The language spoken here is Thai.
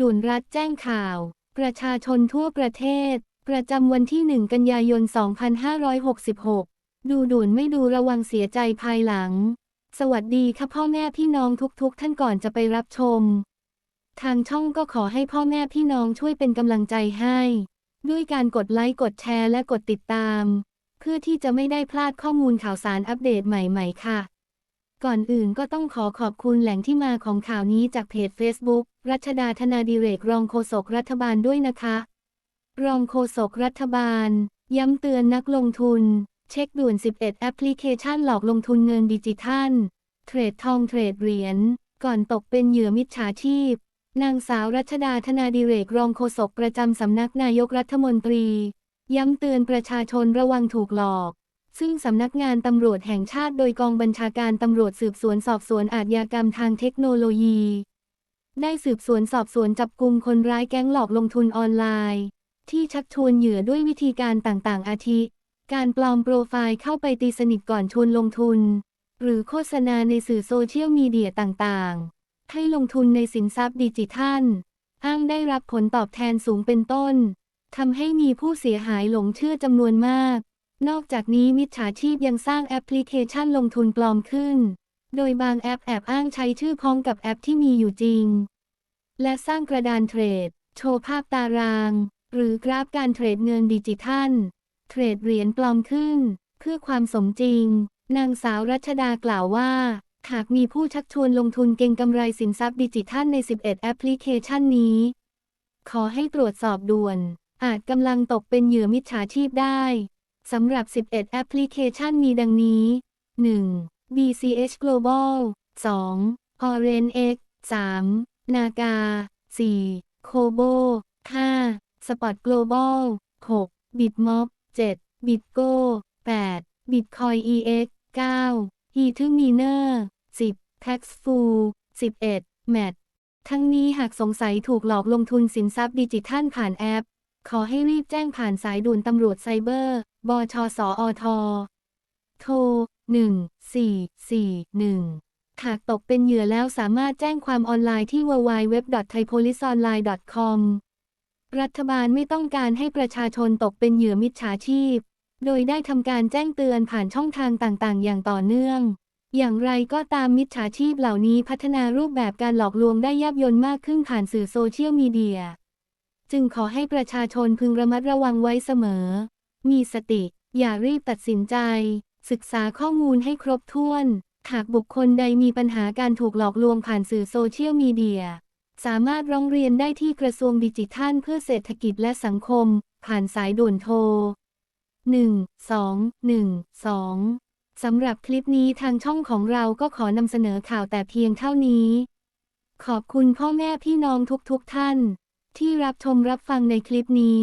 ด่วนรัฐแจ้งข่าว ประชาชนทั่วประเทศ ประจำวันที่ 1 กันยายน 2566 ดูด่วนไม่ดูระวังเสียใจภายหลัง สวัสดีค่ะพ่อแม่พี่น้องทุกๆ ท่านก่อนจะไปรับชม ทางช่องก็ขอให้พ่อแม่พี่น้องช่วยเป็นกำลังใจให้ ด้วยการกดไลค์กดแชร์และกดติดตาม เพื่อที่จะไม่ได้พลาดข้อมูลข่าวสารอัปเดตใหม่ ๆ ค่ะ ก่อนอื่นก็ต้องขอขอบคุณแหล่งที่มาของข่าวนี้จากเพจ Facebook รัชดาธนาดิเรกรองโฆษกรัฐบาลด้วยนะคะ รองโฆษกรัฐบาล ย้ำเตือนนักลงทุน เช็คด่วน 11 แอปพลิเคชันหลอกลงทุนเงินดิจิทัล เทรดทองเทรดเหรียญ ก่อนตกเป็นเหยื่อมิจฉาชีพ นางสาวรัชดาธนาดิเรกรองโฆษกประจำสำนักนายกรัฐมนตรี ย้ำเตือนประชาชนระวังถูกหลอก ซึ่งสำนักงานตำรวจแห่งชาติโดยกองบัญชาการตำรวจสืบสวนสอบสวนอาชญากรรมทางเทคโนโลยี ได้สืบสวนสอบสวนจับกลุ่มคนร้ายแก๊งหลอกลงทุนออนไลน์ ที่ชักชวนเหยื่อด้วยวิธีการต่างๆ อาทิ การปลอมโปรไฟล์เข้าไปตีสนิทก่อนชวนลงทุน หรือโฆษณาในสื่อโซเชียลมีเดียต่างๆ ให้ลงทุนในสินทรัพย์ดิจิทัล อ้างได้รับผลตอบแทนสูงเป็นต้นทำให้มีผู้เสียหายหลงเชื่อจำนวนมาก นอกจากนี้มิจฉาชีพยังสร้างแอปพลิเคชันลงทุนปลอมขึ้น โดยบางแอปแอบอ้างใช้ชื่อพ้องกับแอปที่มีอยู่จริง และสร้างกระดานเทรด โชว์ภาพตาราง หรือกราฟการเทรดเงินดิจิทัล เทรดเหรียญปลอมขึ้น เพื่อความสมจริง นางสาวรัชดากล่าวว่าหากมีผู้ชักชวนลงทุนเก็งกำไรสินทรัพย์ดิจิทัลใน 11 แอปพลิเคชันนี้ ขอให้ตรวจสอบด่วน อาจกำลังตกเป็นเหยื่อมิจฉาชีพได้ สำหรับ 11 แอปพลิเคชันมีดังนี้ 1. BCH Global 2. Orange X 3. Naga 4. Kobo 5. Spot Global 6. Bitmob 7. Bitgo 8. Bitcoin EX 9. Etherminer 10. Taxful 11. MAT ทั้งนี้หากสงสัยถูกหลอกลงทุนสินทรัพย์ดิจิทัลผ่านแอป ขอให้รีบแจ้งผ่านสายด่วนตำรวจไซเบอร์ บชสอท โทร1441 หากตกเป็นเหยื่อแล้วสามารถแจ้งความออนไลน์ที่ www.thaipoliceonline.com รัฐบาลไม่ต้องการให้ประชาชนตกเป็นเหยื่อมิจฉาชีพ โดยได้ทำการแจ้งเตือนผ่านช่องทางต่างๆ อย่างต่อเนื่อง อย่างไรก็ตามมิจฉาชีพเหล่านี้พัฒนารูปแบบการหลอกลวงได้ยับยนมากขึ้นผ่านสื่อโซเชียลมีเดีย จึงขอให้ประชาชนพึงระมัดระวังไว้เสมอ มีสติ อย่ารีบตัดสินใจ ศึกษาข้อมูลให้ครบถ้วน หากบุคคลใดมีปัญหาการถูกหลอกลวงผ่านสื่อโซเชียลมีเดีย สามารถร้องเรียนได้ที่กระทรวงดิจิทัลเพื่อเศรษฐกิจและสังคม ผ่านสายด่วนโทร 1212 สำหรับคลิปนี้ทางช่องของเราก็ขอนำเสนอข่าวแต่เพียงเท่านี้ ขอบคุณพ่อแม่พี่น้องทุกๆทท่าน ที่รับชมรับฟังในคลิปนี้